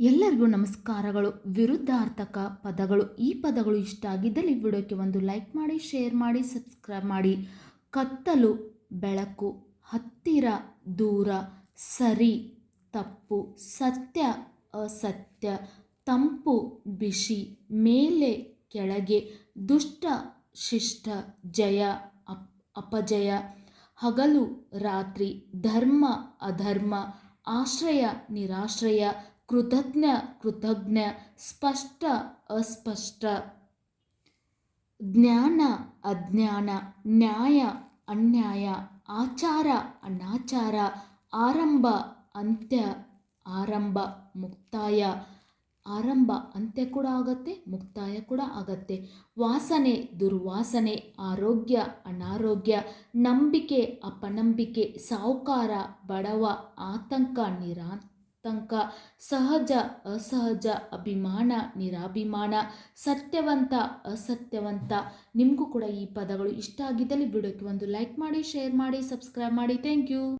ಎಲ್ಲರಿಗೂ ನಮಸ್ಕಾರಗಳು. ವಿರುದ್ಧಾರ್ಥಕ ಪದಗಳು ಈ ಪದಗಳು ಇಷ್ಟ ಆಗಿದ್ದಲ್ಲಿ ವಿಡಿಯೋಕ್ಕೆ ಒಂದು ಲೈಕ್ ಮಾಡಿ, ಶೇರ್ ಮಾಡಿ, ಸಬ್ಸ್ಕ್ರೈಬ್ ಮಾಡಿ. ಕತ್ತಲು, ಬೆಳಕು, ಹತ್ತಿರ, ದೂರ, ಸರಿ, ತಪ್ಪು, ಸತ್ಯ, ಅಸತ್ಯ, ತಂಪು, ಬಿಸಿ, ಮೇಲೆ, ಕೆಳಗೆ, ದುಷ್ಟ, ಶಿಷ್ಟ, ಜಯ, ಅಪ್, ಅಪಜಯ, ಹಗಲು, ರಾತ್ರಿ, ಧರ್ಮ, ಅಧರ್ಮ, ಆಶ್ರಯ, ನಿರಾಶ್ರಯ ಕೃತಜ್ಞ ಕೃತಜ್ಞ, ಸ್ಪಷ್ಟ, ಅಸ್ಪಷ್ಟ. ಜ್ಞಾನ, ಅಜ್ಞಾನ, ನ್ಯಾಯ, ಅನ್ಯಾಯ, ಆಚಾರ, ಅನಾಚಾರ, ಆರಂಭ, ಅಂತ್ಯ, ಆರಂಭ, ಮುಕ್ತಾಯ. ಆರಂಭ, ಅಂತ್ಯ ಕೂಡ ಆಗತ್ತೆ, ಮುಕ್ತಾಯ ಕೂಡ ಆಗತ್ತೆ. ವಾಸನೆ, ದುರ್ವಾಸನೆ, ಆರೋಗ್ಯ, ಅನಾರೋಗ್ಯ, ನಂಬಿಕೆ, ಅಪನಂಬಿಕೆ ಸಾಹುಕಾರ ಬಡವ, ಆತಂಕ ನಿರಾತಂಕ ಸಹಜ ಅಸಹಜ ಅಭಿಮಾನ ನಿರಾಭಿಮಾನ ಸತ್ಯವಂತ ಅಸತ್ಯವಂತ. ನಿಮಗೂ ಕೂಡ ಈ ಪದಗಳು ಇಷ್ಟ ಆಗಿದ್ದಲ್ಲಿ ವಿಡಿಯೋಕ್ಕೆ ಒಂದು ಲೈಕ್ ಮಾಡಿ, ಶೇರ್ ಮಾಡಿ, ಸಬ್ಸ್ಕ್ರೈಬ್ ಮಾಡಿ. Thank you.